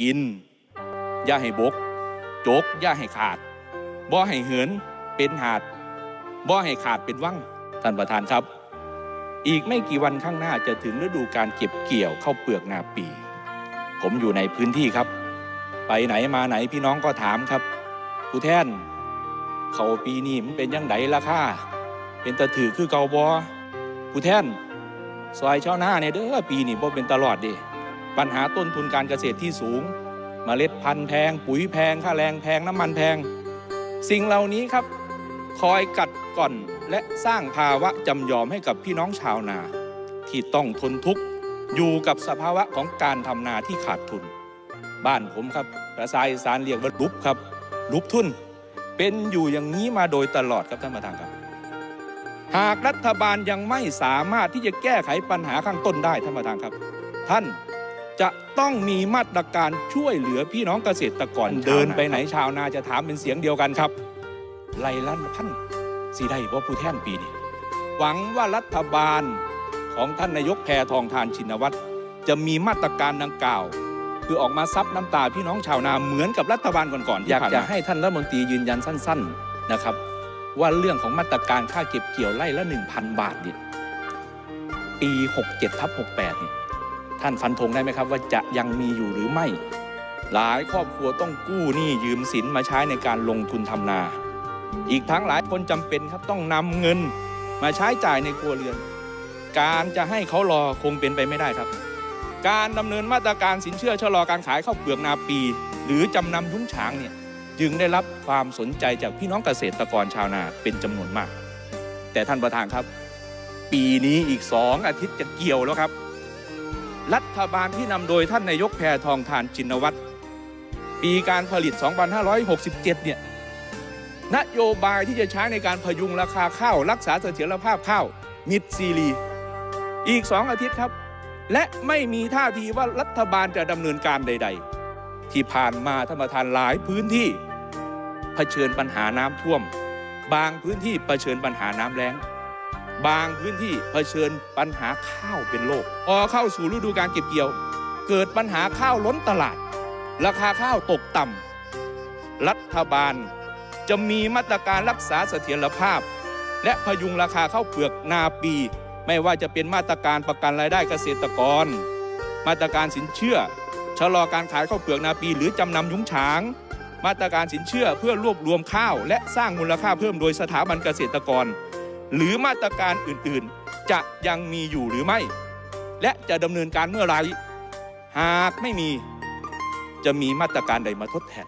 กิน อย่าให้บกโจก อย่าให้ขาด บ่ให้เหินเป็นหาด บ่ให้ขาดเป็นวังท่านประธานครับ อีกไม่กี่วันข้างหน้าจะถึงฤดูการเก็บเกี่ยวข้าวเปลือกนาปี ผมอยู่ในพื้นที่ครับ ไปไหนมาไหนพี่น้องก็ถามครับผู้แทนเขาปีนี้มันเป็นยังไงล่ะค่าเป็นตะถือคือเกาบอผู้แทนซอยชาวนาเนี่ยเด้อปีนี้บ่เป็นตลอดดิ ปัญหาต้นทุนการเกษตรที่สูงเมล็ดพันธุ์แพง ปุ๋ยแพง ค่าแรงแพง น้ำมันแพง สิ่งเหล่านี้ครับ คอยกัดก่อนและสร้างภาวะจำยอมให้กับพี่น้องชาวนา ที่ต้องทนทุกข์อยู่กับสภาวะของการทำนาที่ขาดทุน บ้านผมครับภาษาอีสานเรียกว่าลุบครับลุบทุน เป็นอยู่อย่างนี้มาโดยตลอดครับท่านประธานครับ หากรัฐบาลยังไม่สามารถที่จะแก้ไขปัญหาข้างต้นได้ท่านประธานครับ ท่าน จะต้องมีมาตรการช่วยเหลือพี่น้องเกษตรกรเดินไปไหนชาวนาจะถามเป็นเสียงเดียวกันครับไล่ลั่นพันสีได้บ่ผู้แทนปีนี้หวังว่ารัฐบาลของท่านนายกแพทองทานชินวัตรจะมีมาตรการดังกล่าว คือออกมาซับน้ำตาพี่น้องชาวนาเหมือนกับรัฐบาลก่อนๆอยากจะให้ท่านรัฐมนตรียืนยันสั้น ๆนะครับ ว่าเรื่องของมาตรการค่าเก็บเกี่ยวไร่ละ 1,000 บาทเนี่ยปี 67ทับ68เนี่ย ท่านฟันธงได้ไหมครับ ว่าจะยังมีอยู่หรือไม่ หลายครอบครัวต้องกู้หนี้ยืมสินมาใช้ในการลงทุนทำนา อีกทั้งหลายคนจำเป็นครับต้องนำเงินมาใช้จ่ายในครัวเรือน การจะให้เขารอคงเป็นไปไม่ได้ครับ การดำเนินมาตรการสินเชื่อชะลอการขายข้าวเปลือกนาปี หรือจำนำยุ้งฉางเนี่ยจึงได้รับความสนใจจากพี่น้องเกษตรกรชาวนาเป็นจำนวนมาก แต่ท่านประธานครับ ปีนี้อีกสองอาทิตย์จะเกี่ยวแล้วครับ รัฐบาลที่นำโดยท่านนายกแพทองทานจินวัตรปีการผลิต 2567 เนี่ย นโยบายที่จะใช้ในการพยุงราคาข้าว รักษาเสถียรภาพข้าว มิดซีรี อีกสองอาทิตย์ครับ และไม่มีท่าทีว่ารัฐบาลจะดำเนินการใด ๆ ที่ผ่านมาท่านประธานหลายพื้นที่เผชิญปัญหาน้ำท่วม บางพื้นที่เผชิญปัญหาน้ำแล้ง บางพื้นที่เผชิญปัญหาข้าวเป็นโรคพอเข้าสู่ฤดูการเก็บเกี่ยว เกิดปัญหาข้าวล้นตลาด ราคาข้าวตกต่ำรัฐบาลจะมีมาตรการรักษาเสถียรภาพ และพยุงราคาข้าวเปลือกนาปี ไม่ว่าจะเป็นมาตรการประกันรายได้เกษตรกร มาตรการสินเชื่อ ชะลอการขายข้าวเปลือกนาปี หรือจำนำยุ้งฉาง มาตรการสินเชื่อเพื่อรวบรวมข้าว และสร้างมูลค่าเพิ่มโดยสถาบันเกษตรกร หรือมาตรการอื่นๆ จะยังมีอยู่หรือไม่ และจะดำเนินการเมื่อไร หากไม่มีจะมีมาตรการใดมาทดแทน